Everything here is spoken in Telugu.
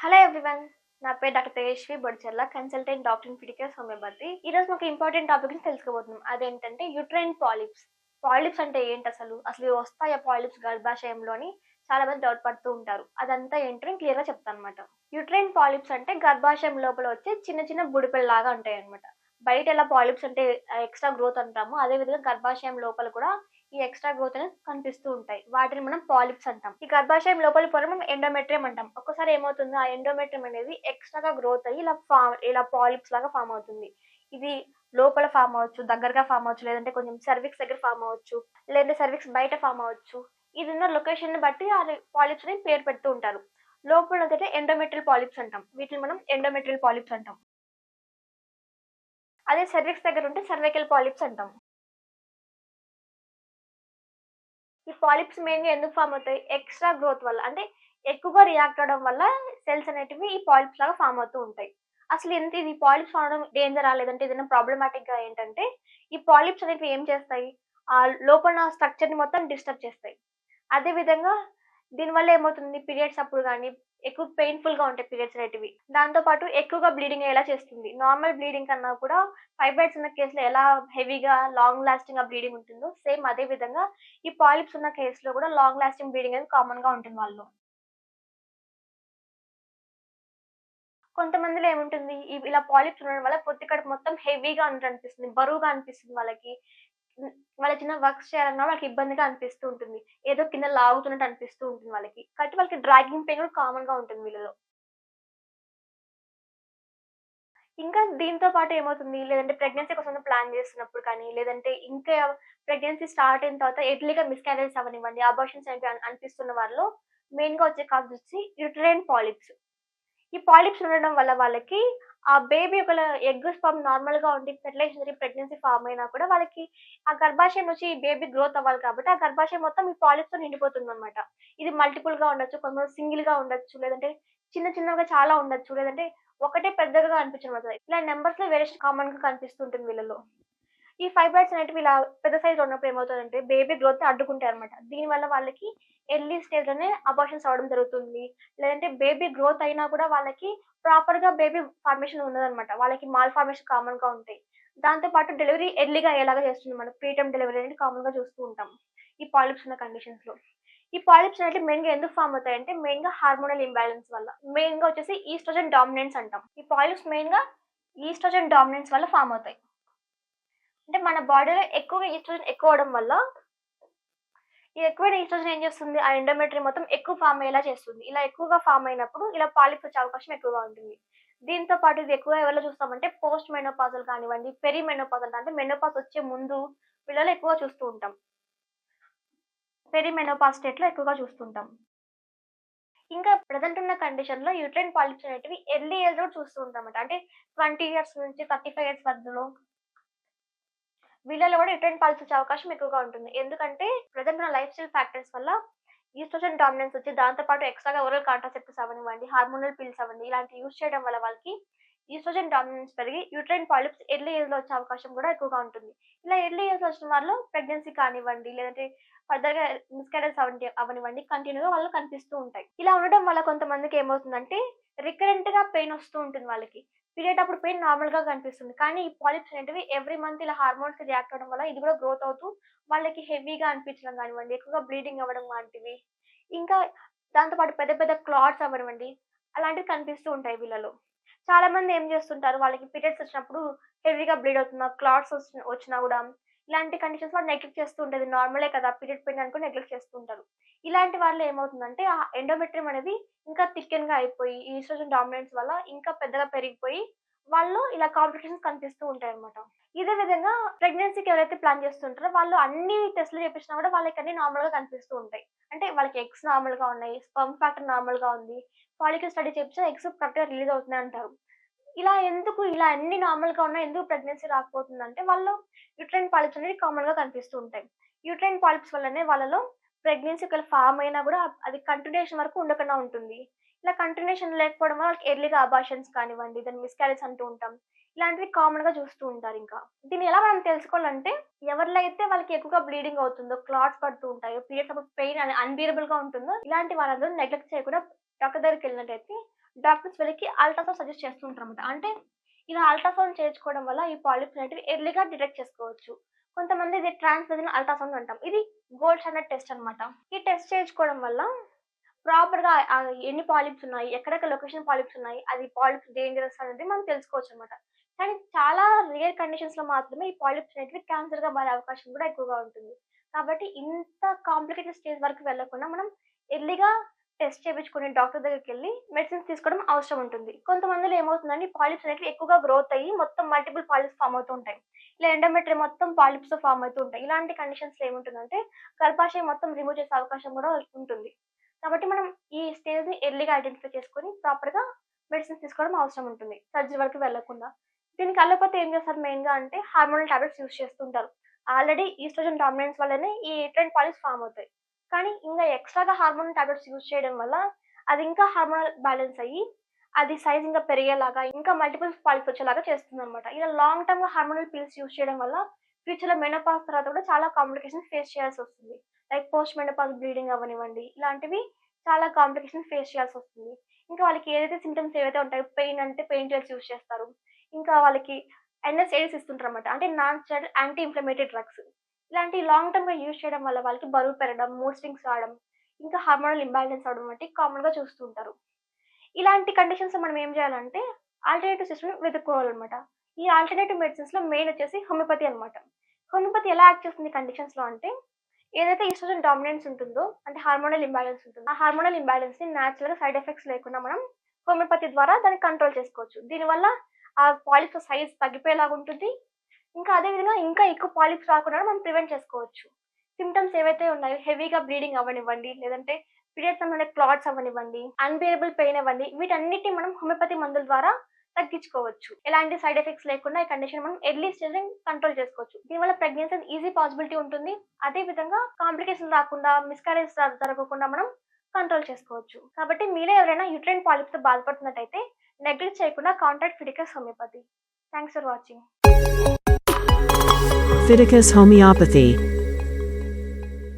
హలో ఎవ్రీవన్ నా పేరు doctor Tejaswi Bodicherla consultant doctor in Viticus ఈ రోజు మాకు ఇంపార్టెంట్ టాపిక్ని తెలుసుకోబోతున్నాం. అదేంటంటే యుట్రైన్ పాలిప్స్ పాలిప్స్ అంటే ఏంటి అసలు? అసలు ఇవి వస్తాయా పాలిప్స్ గర్భాశయంలోని? చాలా మంది డౌట్ పడుతూ ఉంటారు. అదంతా ఏంటో నేను క్లియర్గా చెప్తాను అనమాట యుట్రైన్ పాలిప్స్ అంటే గర్భాశయం లోపల వచ్చే చిన్న చిన్న బుడిపెళ్ళలాగా ఉంటాయి అనమాట బయట ఎలా పాలిప్స్ అంటే ఎక్స్ట్రా గ్రోత్ అంటాము అదే విధంగా గర్భాశయం లోపల కూడా ఈ ఎక్స్ట్రా గ్రోత్ అనేది కనిపిస్తూ ఉంటాయి. వాటిని మనం పాలిప్స్ అంటాం. ఈ గర్భాశయం లోపలి పొర మనం ఎండోమెట్రియం అంటాం. ఒకసారి ఏమవుతుంది ఆ ఎండోమెట్రియం అనేది ఎక్స్ట్రాగా గ్రోత్ అయ్యి ఇలా ఫామ్ ఇలా పాలిప్స్ లాగా ఫామ్ అవుతుంది. ఇది లోపల ఫామ్ అవ్వచ్చు దగ్గరగా ఫామ్ అవ్వచ్చు లేదంటే కొంచెం సర్విక్స్ దగ్గర ఫామ్ అవ్వచ్చు లేదంటే సర్విక్స్ బయట ఫామ్ అవ్వచ్చు. ఇది ఉన్న లొకేషన్ని బట్టి ఆ పాలిప్స్ని పేరు పెడుతూ ఉంటారు. లోపల అయితే ఎండోమెట్రియల్ పాలిప్స్ అంటాం. వీటిని మనం ఎండోమెట్రియల్ పాలిప్స్ అంటాం. అదే సర్విక్స్ దగ్గర ఉంటే సర్వైకల్ పాలిప్స్ అంటాం. ఈ పాలిప్స్ మెయిన్గా ఎందుకు ఫామ్ అవుతాయి? ఎక్స్ట్రా గ్రోత్ వల్ల అంటే ఎక్కువగా రియాక్ట్ అవడం వల్ల సెల్స్ అనేటివి ఈ పాలిప్స్ లాగా ఫామ్ అవుతూ ఉంటాయి. అసలు ఎంత ఇది పాలిప్స్ అవడం డేంజరా లేదంటే ఏదైనా ప్రాబ్లమాటిక్గా ఏంటంటే ఈ పాలిప్స్ అనేవి ఏం చేస్తాయి? ఆ లోపల స్ట్రక్చర్ని మొత్తం డిస్టర్బ్ చేస్తాయి. అదే విధంగా దీనివల్ల ఏమవుతుంది? పీరియడ్స్ అప్పుడు కానీ ఎక్కువ పెయిన్ఫుల్గా ఉంటాయి పీరియడ్స్ అనేటివి. దాంతో పాటు ఎక్కువగా బ్లీడింగ్ అయ్యేలా చేస్తుంది. నార్మల్ బ్లీడింగ్ కన్నా కూడా ఫైబ్రాయిడ్స్ ఉన్న కేసులో ఎలా హెవీగా లాంగ్ లాస్టింగ్గా బ్లీడింగ్ ఉంటుందో సేమ్ అదే విధంగా ఈ పాలిప్స్ ఉన్న కేసులో కూడా లాంగ్ లాస్టింగ్ బ్లీడింగ్ అనేది కామన్గా ఉంటుంది వాళ్ళు కొంతమందిలో ఏముంటుంది? ఇలా పాలిప్స్ ఉండడం వల్ల పొత్తి కడుపు మొత్తం హెవీగా ఉన్నట్టు అనిపిస్తుంది. బరువుగా అనిపిస్తుంది వాళ్ళకి. వాళ్ళకి వాళ్ళ చిన్న వర్క్స్ చేయాలన్నా వాళ్ళకి ఇబ్బందిగా అనిపిస్తూ ఉంటుంది. ఏదో కింద లాగుతున్నట్టు అనిపిస్తూ ఉంటుంది వాళ్ళకి. కాబట్టి వాళ్ళకి డ్రాగింగ్ పెయిన్ కూడా కామన్గా ఉంటుంది వీళ్ళలో. ఇంకా దీంతో పాటు ఏమవుతుంది? లేదంటే ప్రెగ్నెన్సీ కోసం ప్లాన్ చేస్తున్నప్పుడు కానీ లేదంటే ఇంకా ప్రెగ్నెన్సీ స్టార్ట్ అయిన తర్వాత ఎర్లీగా మిస్క్యారేజెస్ అవనివ్వండి అబార్షన్స్ అనేవి అనిపిస్తున్న వాళ్ళు మెయిన్గా వచ్చే కాజ్ వచ్చి యూట్రైన్ పాలిప్స్ ఈ పాలిప్స్ ఉండడం వల్ల వాళ్ళకి ఆ బేబీ ఒక ఎగ్ స్పమ్ నార్మల్గా ఉండి ఫెర్టిలైజేషన్ జరిగి ప్రెగ్నెన్సీ ఫామ్ అయినా కూడా వాళ్ళకి ఆ గర్భాశయం నుంచి బేబీ గ్రోత్ అవ్వాలి కాబట్టి ఆ గర్భాశయం మొత్తం ఈ పాలిప్స్తో నిండిపోతుంది అనమాట ఇది మల్టిపుల్గా ఉండొచ్చు కొంతమంది సింగిల్గా ఉండొచ్చు లేదంటే చిన్న చిన్నగా చాలా ఉండొచ్చు లేదంటే ఒకటే పెద్దగా అనిపించడం ఇలా నెంబర్స్లో వేరియేషన్ కామన్గా కనిపిస్తుంటుంది వీళ్ళలో. ఈ ఫైబ్రాయిడ్స్ అనేటివి ఇలా పెద్ద సైజ్ ఉన్నప్పుడు ఏమవుతుందంటే బేబీ గ్రోత్ అడ్డుకుంటాయి అనమాట దీనివల్ల వాళ్ళకి ఎర్లీ స్టేజ్లోనే అబార్షన్స్ అవడం జరుగుతుంది. లేదంటే బేబీ గ్రోత్ అయినా కూడా వాళ్ళకి ప్రాపర్గా బేబీ ఫార్మేషన్ ఉన్నదన్నమాట. వాళ్ళకి మాల్ ఫార్మేషన్ కామన్గా ఉంటాయి. దాంతో పాటు డెలివరీ ఎర్లీగా అయ్యేలాగా చేస్తుంది మనం ప్రీటమ్ డెలివరీ అనేది కామన్గా చూస్తూ ఉంటాం ఈ పాలిప్స్ ఉన్న కండిషన్స్లో. ఈ పాలిప్స్ అనేవి మెయిన్గా ఎందుకు ఫామ్ అవుతాయంటే మెయిన్గా హార్మోనల్ ఇంబ్యాలెన్స్ వల్ల. మెయిన్గా వచ్చేసి ఈస్ట్రోజన్ డామినెన్స్ అంటాం. ఈ పాలిప్స్ మెయిన్గా ఈస్ట్రోజన్ డామినెన్స్ వల్ల ఫామ్ అవుతాయి. అంటే మన బాడీలో ఎక్కువగా ఈస్ట్రోజన్ ఎక్కువ అవడం వల్ల ఈ ఎక్కువైన ఈస్ట్రోజన్ ఏం చేస్తుంది? ఆ ఎండోమెట్రీ మొత్తం ఎక్కువ ఫామ్ అయ్యేలా చేస్తుంది. ఇలా ఎక్కువగా ఫామ్ అయినప్పుడు ఇలా పాలిప్స్ వచ్చే అవకాశం ఎక్కువగా ఉంటుంది. దీంతో పాటు ఇది ఎక్కువ ఎవరిలో చూస్తామంటే పోస్ట్ మెనోపాజల్ కానివ్వండి పెరి మెనోపాజల్ అంటే మెనోపాజ్ వచ్చే ముందు వీళ్ళలో ఎక్కువ చూస్తూ ఉంటాం. పెరి మెనోపాజ్ స్టేట్లో ఎక్కువగా చూస్తుంటాం ఇంకా ప్రజెంట్ ఉన్న కండిషన్లో యూట్రైన్ పాలిప్స్ అనేటివి ఎర్లీ ఏజ్లో చూస్తూ ఉంటాం అంటే ట్వంటీ ఇయర్స్ నుంచి థర్టీ ఫైవ్ ఇయర్స్ మధ్యలో వీళ్ళలో కూడా రిటర్న్ పాలసీ వచ్చే అవకాశం ఎక్కువగా ఉంటుంది. ఎందుకంటే ప్రజెంట్ ఉన్న లైఫ్ స్టైల్ ఫ్యాక్టర్స్ వల్ల ఈస్ట్రోజన్ డామినెన్స్ వచ్చి దాంతో పాటు ఎక్స్ట్రాగా ఓరల్ కాంట్రాసెప్టివ్స్ అవనివ్వండి హార్మోనల్ పిల్స్ అవ్వండి ఇలాంటి యూస్ చేయడం వల్ల వాళ్ళకి ఈస్ట్రోజన్ డామినెన్స్ పెరిగి యూట్రైన్ పాలిప్స్ ఎర్లీ ఏజ్లో వచ్చే అవకాశం కూడా ఎక్కువగా ఉంటుంది. ఇలా ఎర్లీ ఏజ్ వచ్చిన వాళ్ళు ప్రెగ్నెన్సీ కానివ్వండి లేదంటే ఫర్దర్గా మిస్కారేజ్ అవ్వండి అవనివ్వండి కంటిన్యూగా వాళ్ళు కనిపిస్తూ ఉంటాయి. ఇలా ఉండడం వల్ల కొంతమందికి ఏమవుతుందంటే రికరెంట్గా పెయిన్ వస్తూ ఉంటుంది వాళ్ళకి. పీరియడ్ అప్పుడు పెయిన్ నార్మల్గా కనిపిస్తుంది. కానీ ఈ పాలిప్స్ అనేటివి ఎవ్రీ మంత్ ఇలా హార్మోన్స్కి రియాక్ట్ అవడం వల్ల ఇది కూడా గ్రోత్ అవుతూ వాళ్ళకి హెవీగా అనిపించడం కానివ్వండి ఎక్కువగా బ్లీడింగ్ అవ్వడం లాంటివి. ఇంకా దాంతోపాటు పెద్ద పెద్ద క్లాట్స్ అవ్వనివ్వండి అలాంటివి కనిపిస్తూ ఉంటాయి వీళ్ళలో. చాలా మంది ఏం చేస్తుంటారు? వాళ్ళకి పీరియడ్స్ వచ్చినప్పుడు హెవీగా బ్లీడ్ అవుతున్నా క్లాట్స్ వచ్చినా కూడా ఇలాంటి కండిషన్స్ వాళ్ళు నెగ్లెక్ట్ చేస్తూ ఉంటుంది. నార్మలే కదా పీరియడ్ పెయిన్ అనుకుని నెగ్లెక్ట్ చేస్తూ ఉంటారు ఇలాంటి వాళ్ళు ఏమవుతుందంటే ఆ ఎండోమెట్రియం అనేది ఇంకా థిక్కెన్గా అయిపోయి ఈస్ట్రోజన్ డామినెన్స్ వల్ల ఇంకా పెద్దగా పెరిగిపోయి వాళ్ళు ఇలా కాంప్లికేషన్స్ కనిపిస్తూ ఉంటాయి అనమాట ఇదే విధంగా ప్రెగ్నెన్సీకి ఎవరైతే ప్లాన్ చేస్తుంటారో వాళ్ళు అన్ని టెస్ట్లు చేపించినా కూడా వాళ్ళకి అన్ని నార్మల్గా కనిపిస్తూ ఉంటాయి. అంటే వాళ్ళకి ఎగ్స్ నార్మల్గా ఉన్నాయి స్పమ్ ఫ్యాక్టర్ నార్మల్గా ఉంది. ఫాలికల్ స్టడీ చేపించినా ఎగ్స్ కరెక్ట్గా రిలీజ్ అవుతున్నాయి అంటారు. ఇలా ఎందుకు ఇలా అన్ని నార్మల్గా ఉన్నా ఎందుకు ప్రెగ్నెన్సీ రాకపోతుంది అంటే వాళ్ళు యూట్రైన్ పాలిప్స్ అనేవి కామన్గా కనిపిస్తూ ఉంటాయి. యూట్రైన్ పాలిప్స్ వల్లనే వాళ్ళలో ప్రెగ్నెన్సీ ఒకవేళ ఫామ్ అయినా కూడా అది కంటిన్యూషన్ వరకు ఉండకుండా ఉంటుంది. ఇలా కంటిన్యూషన్ లేకపోవడం వల్ల వాళ్ళకి ఎర్లీగా అబార్షన్స్ కానివ్వండి దాన్ని మిస్క్యారేజ్ అంటూ ఉంటాం ఇలాంటివి కామన్గా చూస్తూ ఉంటారు ఇంకా. దీన్ని ఎలా మనం తెలుసుకోవాలంటే ఎవరిలో అయితే వాళ్ళకి ఎక్కువగా బ్లీడింగ్ అవుతుందో క్లాట్స్ పడుతూ ఉంటాయో పీరియడ్ పెయిన్ అన్బీరబుల్గా ఉంటుందో ఇలాంటి వాళ్ళందరూ నెగ్లెక్ట్ చేయకుండా డాక్టర్ దగ్గరికి వెళ్ళినట్టయితే డాక్టర్స్ వెళ్ళి అల్ట్రాసౌండ్ సజెస్ట్ చేస్తుంటారు అనమాట అంటే ఇలా అల్ట్రాసౌండ్ చేయించుకోవడం వల్ల ఈ పాలిప్స్ అనేటివి ఎర్లీగా డిటెక్ట్ చేసుకోవచ్చు. కొంతమంది ఇది ట్రాన్స్విజన్ అల్ట్రాసౌండ్ అంటాం. ఇది గోల్డ్ స్టాండర్డ్ టెస్ట్ అన్నమాట. ఈ టెస్ట్ చేయించుకోవడం వల్ల ప్రాపర్గా ఎన్ని పాలిప్స్ ఉన్నాయి ఎక్కడెక్కడ లొకేషన్ పాలిప్స్ ఉన్నాయి అది పాలిప్స్ డేంజరస్ అనేది మనం తెలుసుకోవచ్చు అనమాట కానీ చాలా రేర్ కండిషన్స్లో మాత్రమే ఈ పాలిప్స్ అనేటివి క్యాన్సర్గా మారే అవకాశం కూడా ఎక్కువగా ఉంటుంది. కాబట్టి ఇంత కాంప్లికేటెడ్ స్టేజ్ వరకు వెళ్ళకుండా మనం ఎర్లీగా టెస్ట్ చేయించుకుని డాక్టర్ దగ్గరికి వెళ్ళి మెడిసిన్స్ తీసుకోవడం అవసరం ఉంటుంది. కొంతమందిలో ఏమవుతుందండి పాలిప్స్ అనేవి ఎక్కువగా గ్రోత్ అయ్యి మొత్తం మల్టిపుల్ పాలిప్స్ ఫామ్ అవుతూ ఉంటాయి. ఇలా ఎండోమెట్రీ మొత్తం పాలిప్స్తో ఫామ్ అవుతూ ఉంటాయి. ఇలాంటి కండిషన్స్ ఏముంటుందంటే గర్భాశయం మొత్తం రిమూవ్ చేసే అవకాశం కూడా ఉంటుంది. కాబట్టి మనం ఈ స్టేజ్ని ఎర్లీగా ఐడెంటిఫై చేసుకొని ప్రాపర్గా మెడిసిన్స్ తీసుకోవడం అవసరం ఉంటుంది. సర్జరీ వరకు వెళ్ళకుండా దీనికి అల్లకపోతే ఏం చేస్తారు మెయిన్గా అంటే హార్మోనల్ టాబ్లెట్స్ యూస్ చేస్తుంటారు. ఆల్రెడీ ఈస్ట్రోజన్ డామినెన్స్ వల్లనే ఈ ఎట్రెంట్ పాలిప్స్ ఫామ్ అవుతాయి. కానీ ఇంకా ఎక్స్ట్రాగా హార్మోనల్ టాబ్లెట్స్ యూజ్ చేయడం వల్ల అది ఇంకా హార్మోనల్ బ్యాలెన్స్ అయ్యి అది సైజ్ ఇంకా పెరిగేలాగా ఇంకా మల్టిపుల్ పాలిప్స్ వచ్చేలాగా చేస్తుంది అనమాట ఇలా లాంగ్ టర్మ్గా హార్మోనల్ పిల్స్ యూజ్ చేయడం వల్ల ఫ్యూచర్లో మెనోపాస్ తర్వాత కూడా చాలా కాంప్లికేషన్స్ ఫేస్ చేయాల్సి వస్తుంది. లైక్ పోస్ట్ మెనోపాస్ బ్లీడింగ్ అవనివ్వండి ఇలాంటివి చాలా కాంప్లికేషన్స్ ఫేస్ చేయాల్సి వస్తుంది. ఇంకా వాళ్ళకి ఏదైతే సిమ్టమ్స్ ఏవైతే ఉంటాయో పెయిన్ అంటే పెయిన్ కిల్లర్స్ యూస్ చేస్తారు. ఇంకా వాళ్ళకి ఎన్ఎస్ఏడిస్ ఇస్తుంటారు అనమాట అంటే non steroid anti inflammatory drugs ఇలాంటి లాంగ్ టర్మ్గా యూజ్ చేయడం వల్ల వాళ్ళకి బరువు పెరగడం మూడ్ స్వింగ్స్ రావడం ఇంకా హార్మోనల్ ఇంబ్యాలెన్స్ అవడం వంటి కామన్గా చూస్తూ ఉంటారు. ఇలాంటి కండిషన్స్ మనం ఏం చేయాలంటే ఆల్టర్నేటివ్ సిస్టమ్ వెతుక్కోవాలన్నమాట. ఈ ఆల్టర్నేటివ్ మెడిసిన్స్లో మెయిన్ వచ్చేసి హోమియోపతి అన్నమాట. హోమియోపతి ఎలా యాక్ట్ చేస్తుంది కండిషన్స్లో అంటే ఏదైతే ఈస్ట్రోజన్ డామినెన్స్ ఉంటుందో అంటే హార్మోనల్ ఇంబ్యాలెన్స్ ఉంటుందో ఆ హార్మోనల్ ఇంబ్యాలెన్స్ని న్యాచురల్ సైడ్ ఎఫెక్ట్స్ లేకుండా మనం హోమియోపతి ద్వారా దాన్ని కంట్రోల్ చేసుకోవచ్చు. దీనివల్ల ఆ పాలిప్స్ సైజ్ తగ్గిపోయేలాగా ఉంటుంది ఇంకా అదే విధంగా ఇంకా ఎక్కువ పాలిప్స్ రాకుండా మనం ప్రివెంట్ చేసుకోవచ్చు. సిమ్టమ్స్ ఏవైతే ఉన్నాయో హెవీగా బ్లీడింగ్ అవ్వనివ్వండి లేదంటే పీరియడ్స్ అనే క్లాట్స్ అవ్వనివ్వండి అన్బియరబుల్ పెయిన్ అవ్వండి వీటన్నిటిని మనం హోమియోపతి మందుల ద్వారా తగ్గించుకోవచ్చు. ఎలాంటి సైడ్ ఎఫెక్ట్స్ లేకుండా ఈ కండిషన్ మనం ఎర్లీ స్టేజ్ కంట్రోల్ చేసుకోవచ్చు. దీనివల్ల ప్రెగ్నెన్సీ ఈజీ పాసిబిలిటీ ఉంటుంది. అదే విధంగా కాంప్లికేషన్ రాకుండా మిస్కారేజ్ జరగకుండా మనం కంట్రోల్ చేసుకోవచ్చు. కాబట్టి మీరే ఎవరైనా యూట్రైన్ పాలిప్స్తో బాధపడుతున్నట్టయితే నెగ్లెక్ట్ చేయకుండా contact Viticus homeopathy. Thanks for watching. Viticus Homeopathy.